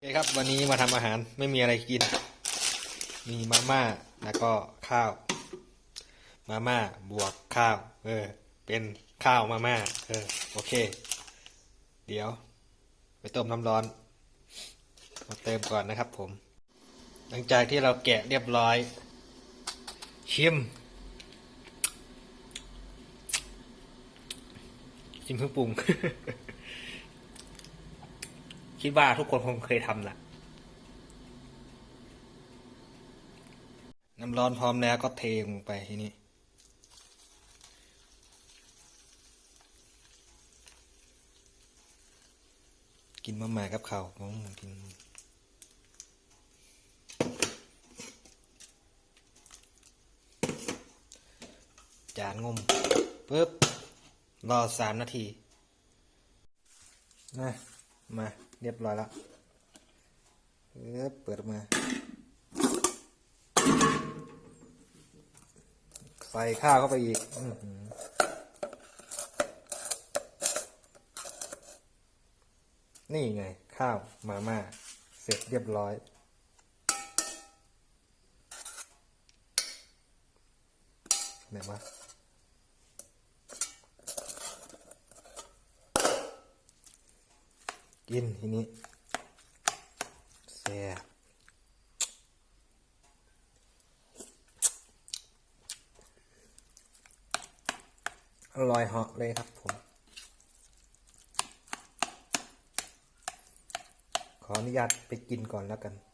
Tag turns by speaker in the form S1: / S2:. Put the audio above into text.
S1: โอเคครับวันนี้มาทำอาหารไม่มีอะไรกิน มีมาม่าแล้วก็ข้าว มาม่าบวกข้าว เออ เป็นข้าวมาม่าเออโอเค เดี๋ยว ไปต้มน้ำร้อนมาเติมก่อนนะครับผม หลังจากที่เราแกะเรียบร้อย ชิม ชิมเพิ่งปรุง คิดว่าทุกคนคงเคยทำแหละน้ำร้อนพร้อมแล้วก็เทลงไปทีนี้กินมาม่ากับข้าวอืมกินจานงมปึ๊บรอสามนาทีนะ มาเรียบร้อยแล้วเปิดออกมา ใส่ข้าวเข้าไปอีกอืนี่ไง ข้าวมาม่าเสร็จเรียบร้อยไหนวะ กินทีนี้แซ่บอร่อยเหาะเลยครับผม ขออนุญาตไปกินก่อนแล้วกัน